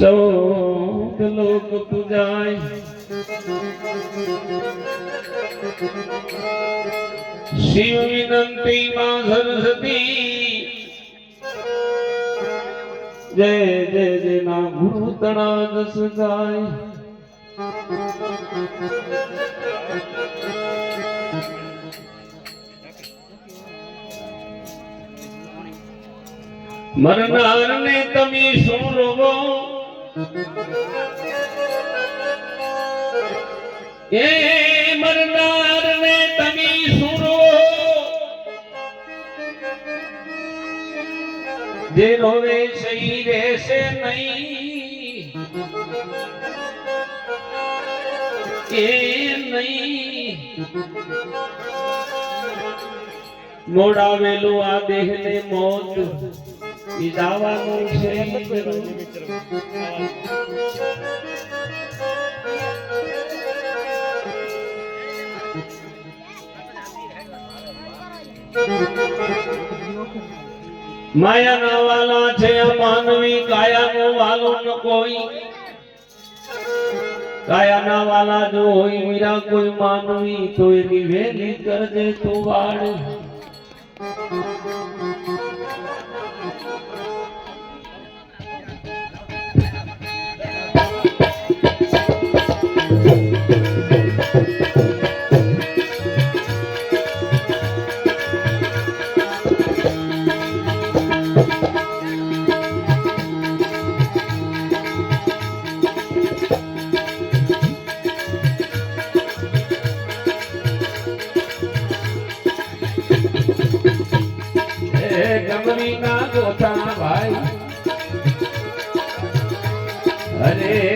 ચૌદ લોક પૂજાય શિવ વિનંતી માં સરસ્વતી. જય જય જય ના ગુરુ તણા જસ ગાય. મરનાર ને તમે શું રોવો એ મરનારને તમે શું રોવો જે રોવે સહી રહેશે નહીં. એ નહીં. મોડાવેલું આ દેહ ને મોત. ઈ દાવાનું છે માયા ના વાલા છે, માનવી વાલો ન કોઈ. કાયાના વાલા જો હોય મીરા કોઈ માનવી તો એની વેલી કરજે તું વાળ ગમરીના ગોઠા ભાઈ અરે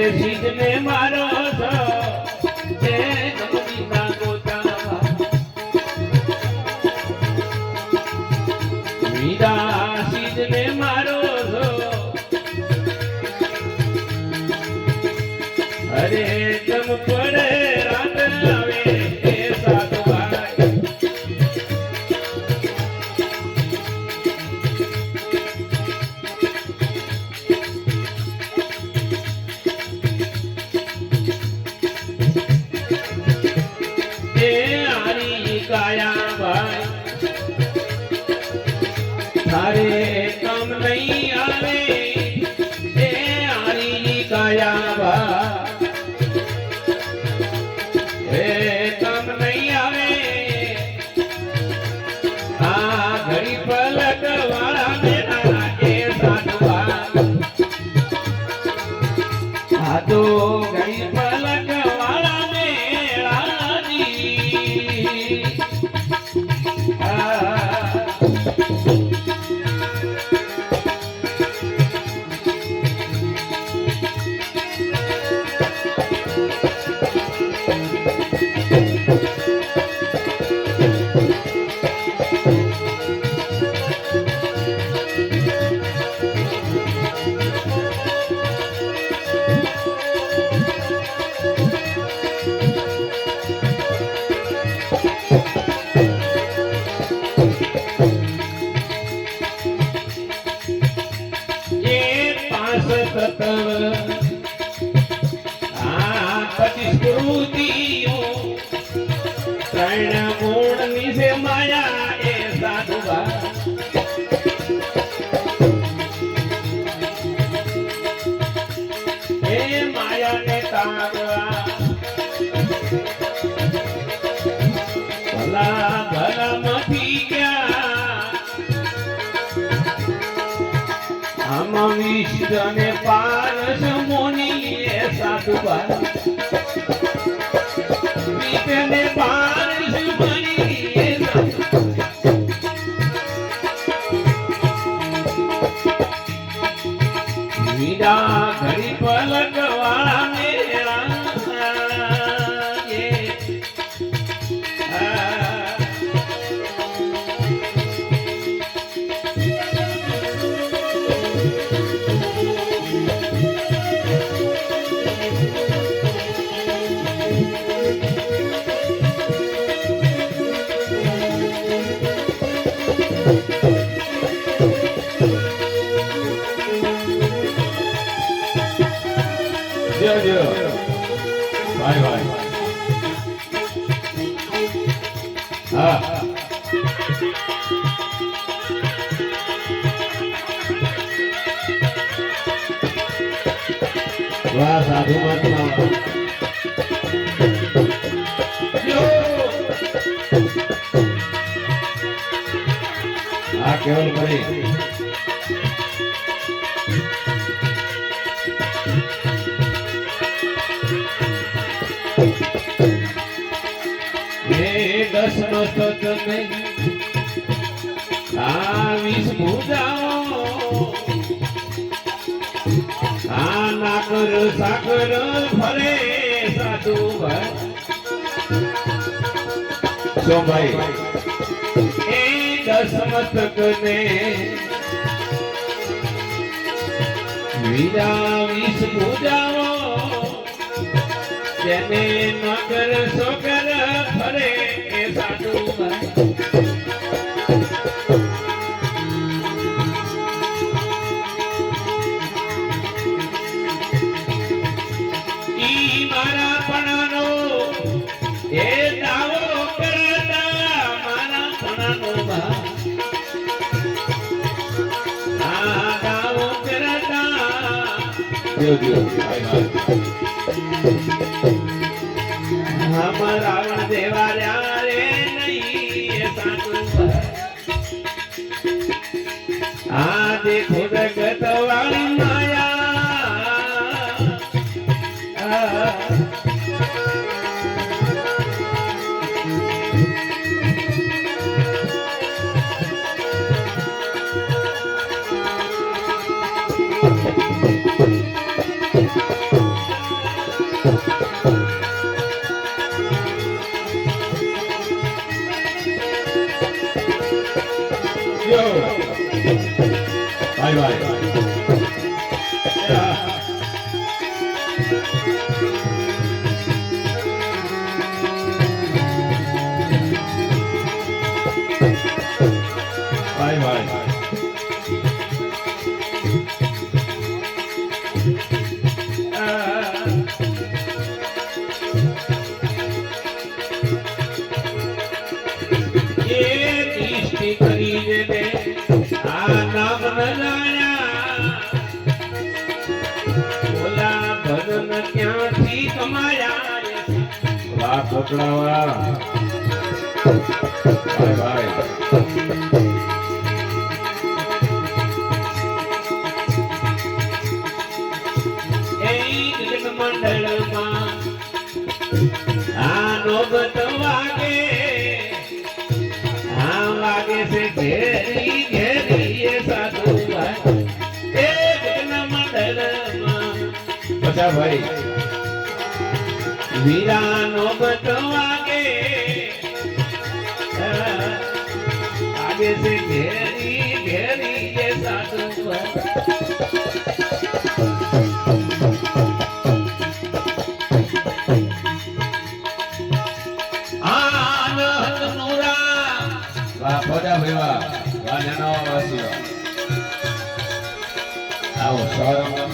એ માયા ને તારવા. ભલા ભલા માંથી ગયા. આમાં મોની એ સાધુબા વાહ સાધુ મહાત્મા! આ કેવલ હે દસ મસ્તક મેં આવીશ નાકર સાગર ફરે સાધુ ભાઈ એ દસ મસ્તક ને વિરાવીશ પૂજાઓ તેને નગર સોકર રાવણ દેવા રહ્યા રે નહીં આ દેખો જગત માયા વાહ કોકડા વાહ ભાઈ ભાઈ. એ જન મંડળમાં આ નોબત વાગે. આ વાગે છે ઘેરી ઘેરી એ સાધુ ભાઈ એ જન મંડળમાં પછા ભાઈ વીરા નોબત વાગે આગે છે ઘેરી ઘેરી એ સાધુ આવો સૌરભ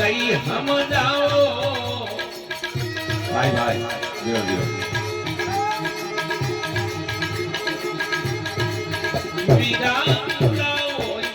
હવે હમ જાઓ. ભાઈ ભાઈ જીઓ દિયો વિરા પૂરા હોય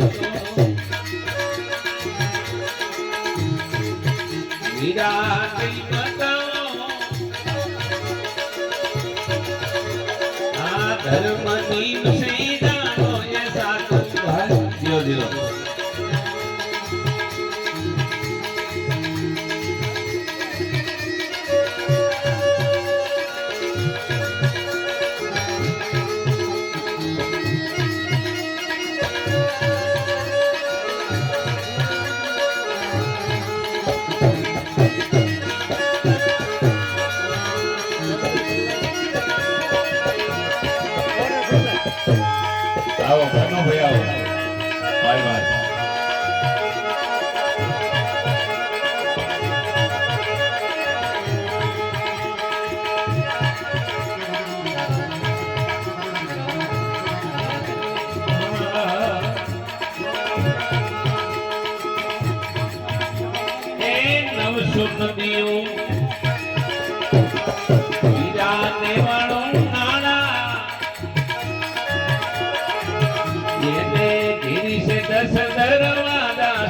દશ દરવાજા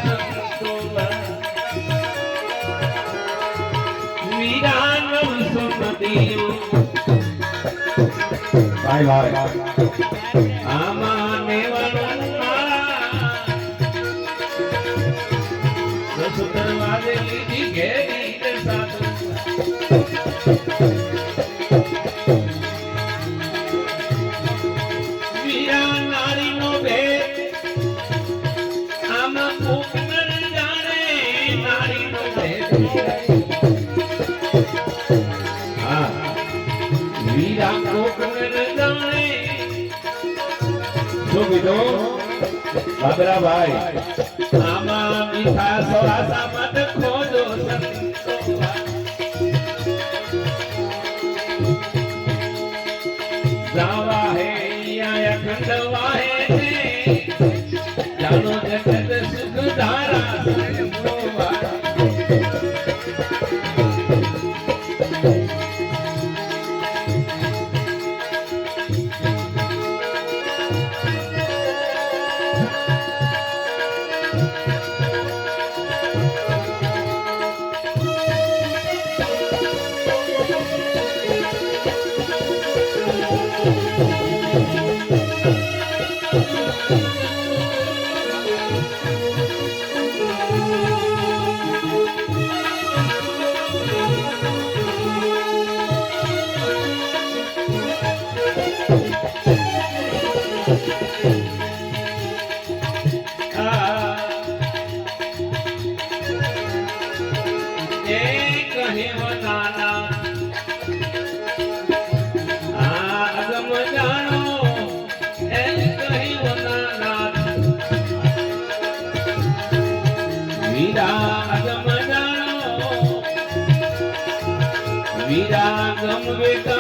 વિરાન સુમતી ભાઈ ભાઈ ભદ્રાભાઈ. આમાં મીઠા સોરાસા માટે વિરાગમ વેક